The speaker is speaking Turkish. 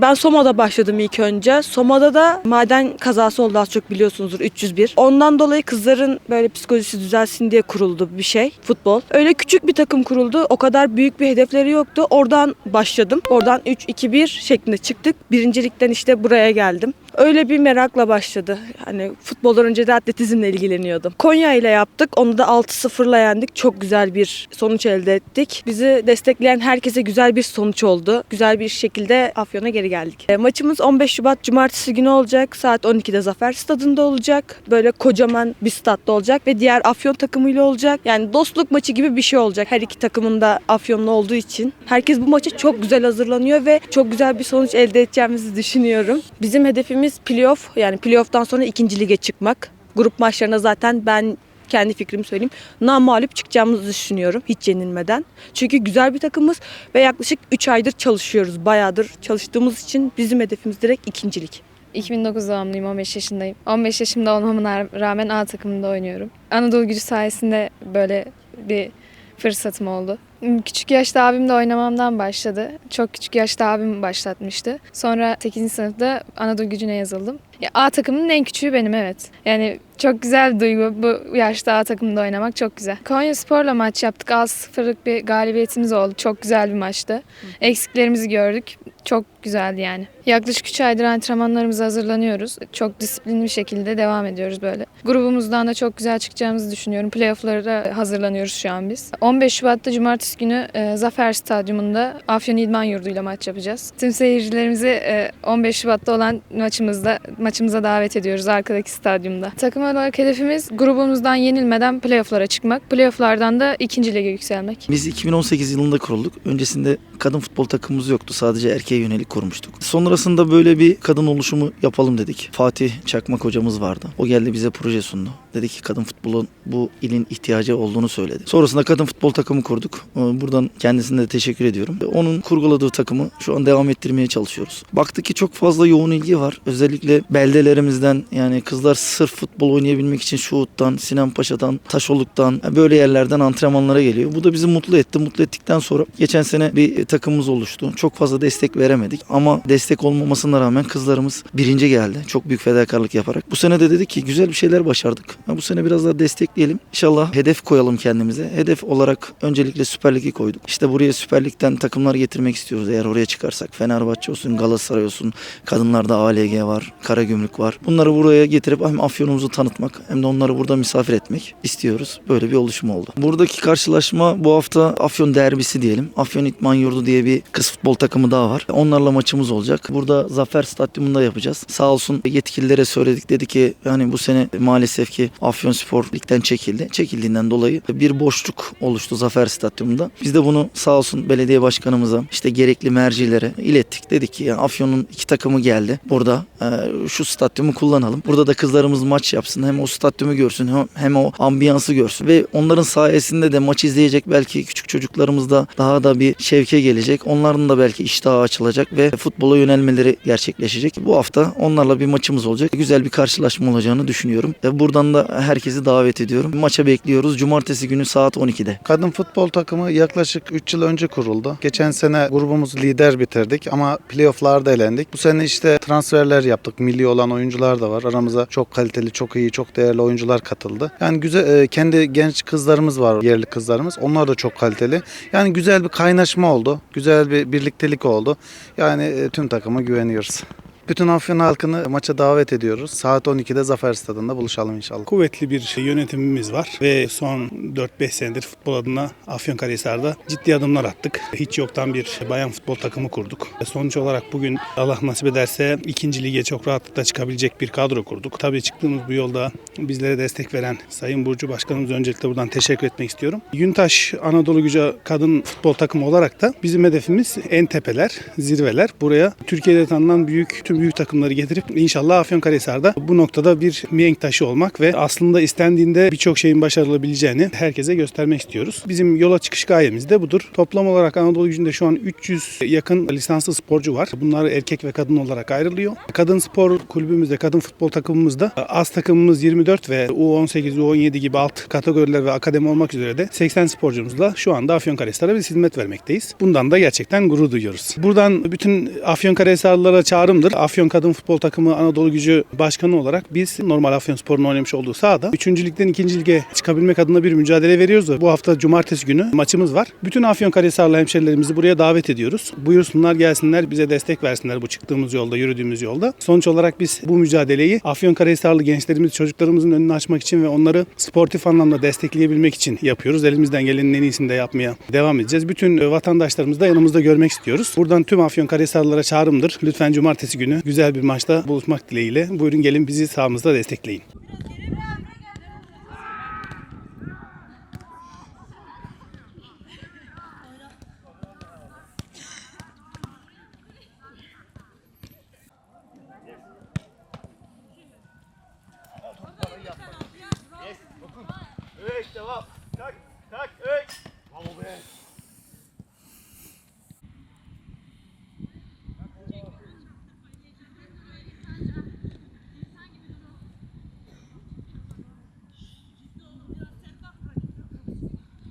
Ben Soma'da başladım ilk önce. Soma'da da maden kazası oldu az çok biliyorsunuzdur 301. Ondan dolayı kızların böyle psikolojisi düzelsin diye kuruldu bir şey futbol. Öyle küçük bir takım kuruldu. O kadar büyük bir hedefleri yoktu. Oradan başladım. Oradan 3-2-1 şeklinde çıktık. Birincilikten işte buraya geldim. Öyle bir merakla başladı. Hani futboldan önce de atletizmle ilgileniyordum. Konya ile yaptık. Onu da 6-0'la yendik. Çok güzel bir sonuç elde ettik. Bizi destekleyen herkese güzel bir sonuç oldu. Güzel bir şekilde Afyon'a geri geldik. E, maçımız 15 Şubat Cumartesi günü olacak. Saat 12'de Zafer Stadında olacak. Böyle kocaman bir statta olacak ve diğer Afyon takımıyla olacak. Yani dostluk maçı gibi bir şey olacak. Her iki takımın da Afyonlu olduğu için. Herkes bu maça çok güzel hazırlanıyor ve çok güzel bir sonuç elde edeceğimizi düşünüyorum. Bizim hedefimiz playoff. Yani playoff'tan sonra ikinci lige çıkmak. Grup maçlarına zaten ben kendi fikrimi söyleyeyim. Namalip çıkacağımızı düşünüyorum hiç yenilmeden. Çünkü güzel bir takımız ve yaklaşık 3 aydır çalışıyoruz. Bayağıdır çalıştığımız için bizim hedefimiz direkt ikincilik. 2009 doğumluyum, 15 yaşındayım. 15 yaşımda olmama rağmen A takımında oynuyorum. Anadolu gücü sayesinde böyle bir fırsatım oldu. Küçük yaşta abimle oynamamdan başladı. Çok küçük yaşta abim başlatmıştı. Sonra 8. sınıfta Anadolu gücüne yazıldım. Ya, A takımının en küçüğü benim evet. Yani çok güzel bir duygu bu yaşta A takımında oynamak çok güzel. Konya Spor'la maç yaptık. 6-0'lık bir galibiyetimiz oldu. Çok güzel bir maçtı. Eksiklerimizi gördük. Çok güzeldi yani. Yaklaşık 3 aydır antrenmanlarımıza hazırlanıyoruz. Çok disiplinli bir şekilde devam ediyoruz böyle. Grubumuzdan da çok güzel çıkacağımızı düşünüyorum. Playoff'lara hazırlanıyoruz şu an biz. 15 Şubat'ta Cumartesi günü e, Zafer Stadyumunda Afyon İdman Yurdu ile maç yapacağız. Tüm seyircilerimizi e, 15 Şubat'ta olan maçımızda maçımıza davet ediyoruz arkadaki stadyumda. Takım olarak hedefimiz grubumuzdan yenilmeden playoff'lara çıkmak. Playoff'lardan da ikinci lige yükselmek. Biz 2018 yılında kurulduk. Öncesinde kadın futbol takımımız yoktu. Sadece erkeğe yönelik kurmuştuk. Sonrasında böyle bir kadın oluşumu yapalım dedik. Fatih Çakmak hocamız vardı. O geldi bize proje sundu. Dedi ki kadın futbolun bu ilin ihtiyacı olduğunu söyledi. Sonrasında kadın futbol takımı kurduk. Ee, Buradan kendisine de teşekkür ediyorum. Onun kurguladığı takımı şu an devam ettirmeye çalışıyoruz. Baktık ki çok fazla yoğun ilgi var. Özellikle beldelerimizden yani kızlar sırf futbol oynayabilmek için Şuhut'tan, Sinan Paşa'dan, Taşoluk'tan böyle yerlerden antrenmanlara geliyor. Bu da bizi mutlu etti. Mutlu ettikten sonra geçen sene bir takımımız oluştu. Çok fazla destek veremedik ama destek olmamasına rağmen kızlarımız birinci geldi. Çok büyük fedakarlık yaparak. Bu sene de dedik ki güzel bir şeyler başardık. Ha, Bu sene biraz daha destekleyelim. İnşallah hedef koyalım kendimize. Hedef olarak öncelikle Süper Lig'i koyduk. İşte buraya Süper Lig'den takımlar getirmek istiyoruz eğer oraya çıkarsak. Fenerbahçe olsun, Galatasaray olsun, kadınlarda ALG var, Karagümrük var. Bunları buraya getirip hem Afyon'umuzu tanıtmak hem de onları burada misafir etmek istiyoruz. Böyle bir oluşum oldu. Buradaki karşılaşma bu hafta Afyon derbisi diyelim. Afyon İtman Yurdu diye bir kız futbol takımı daha var. Onlarla maçımız olacak. Burada Zafer Stadyumunda yapacağız. Sağ olsun yetkililere söyledik. Dedi ki yani bu sene maalesef ki Afyon Spor Lig'den çekildi. Çekildiğinden dolayı bir boşluk oluştu Zafer Stadyumunda. Biz de bunu sağ olsun belediye başkanımıza işte gerekli mercilere ilettik. Dedik ki yani Afyon'un iki takımı geldi. Burada e, şu stadyumu kullanalım. Burada da kızlarımız maç yapsın. Hem o stadyumu görsün hem, hem o ambiyansı görsün. Ve onların sayesinde de maç izleyecek belki küçük çocuklarımız da daha da bir şevke gelecek. Onların da belki iştahı açılacak ve futbola yönelmeleri gerçekleşecek. Bu hafta onlarla bir maçımız olacak. Güzel bir karşılaşma olacağını düşünüyorum. E, Buradan da herkesi davet ediyorum. Maça bekliyoruz. Cumartesi günü saat 12'de. Kadın futbol takımı yaklaşık 3 yıl önce kuruldu. Geçen sene grubumuzu lider bitirdik ama playofflarda elendik. Bu sene işte transferler yaptık. Milli olan oyuncular da var. Aramıza çok kaliteli, çok iyi, çok değerli oyuncular katıldı. Yani güzel e, kendi genç kızlarımız var, yerli kızlarımız. Onlar da çok kaliteli. Yani güzel bir kaynaşma oldu. Güzel bir birliktelik oldu. Yani e, tüm takıma güveniyoruz. Bütün Afyon halkını maça davet ediyoruz. Saat 12'de Zafer Stadı'nda buluşalım inşallah. Kuvvetli bir yönetimimiz var ve son 4-5 senedir futbol adına Afyonkarahisar'da ciddi adımlar attık. Hiç yoktan bir bayan futbol takımı kurduk. Sonuç olarak bugün Allah nasip ederse ikinci lige çok rahatlıkla çıkabilecek bir kadro kurduk. Tabii çıktığımız bu yolda bizlere destek veren Sayın Burcu Başkanımız öncelikle buradan teşekkür etmek istiyorum. Yuntaş Anadolu Gücü kadın futbol takımı olarak da bizim hedefimiz en tepeler, zirveler. Buraya Türkiye'de tanınan büyük tüm büyük takımları getirip inşallah Afyonkarahisar'da bu noktada bir mihenk taşı olmak ve aslında istendiğinde birçok şeyin başarılabileceğini herkese göstermek istiyoruz. Bizim yola çıkış gayemiz de budur. Toplam olarak Anadolu gücünde şu an 300 yakın lisanslı sporcu var. Bunlar erkek ve kadın olarak ayrılıyor. Kadın spor kulübümüzde, kadın futbol takımımızda az takımımız 24 ve U18, U17 gibi alt kategoriler ve akademi olmak üzere de 80 sporcumuzla şu anda Afyonkarahisar'a biz hizmet vermekteyiz. Bundan da gerçekten gurur duyuyoruz. Buradan bütün Afyonkarahisarlılara çağrımdır. Afyon Kadın Futbol Takımı Anadolu Gücü Başkanı olarak biz normal Afyonspor'un oynamış olduğu sahada 3. ligden 2. lige çıkabilmek adına bir mücadele veriyoruz. ve Bu hafta cumartesi günü maçımız var. Bütün Afyonkarahisarlı hemşerilerimizi buraya davet ediyoruz. Buyursunlar gelsinler bize destek versinler bu çıktığımız yolda, yürüdüğümüz yolda. Sonuç olarak biz bu mücadeleyi Afyonkarahisarlı gençlerimiz, çocuklarımızın önünü açmak için ve onları sportif anlamda destekleyebilmek için yapıyoruz. Elimizden gelenin en iyisini de yapmaya devam edeceğiz. Bütün vatandaşlarımızı da yanımızda görmek istiyoruz. Buradan tüm Afyonkarahisarlılara çağrımdır. Lütfen cumartesi günü güzel bir maçta buluşmak dileğiyle. Buyurun gelin bizi sahamızda destekleyin. Tak evet.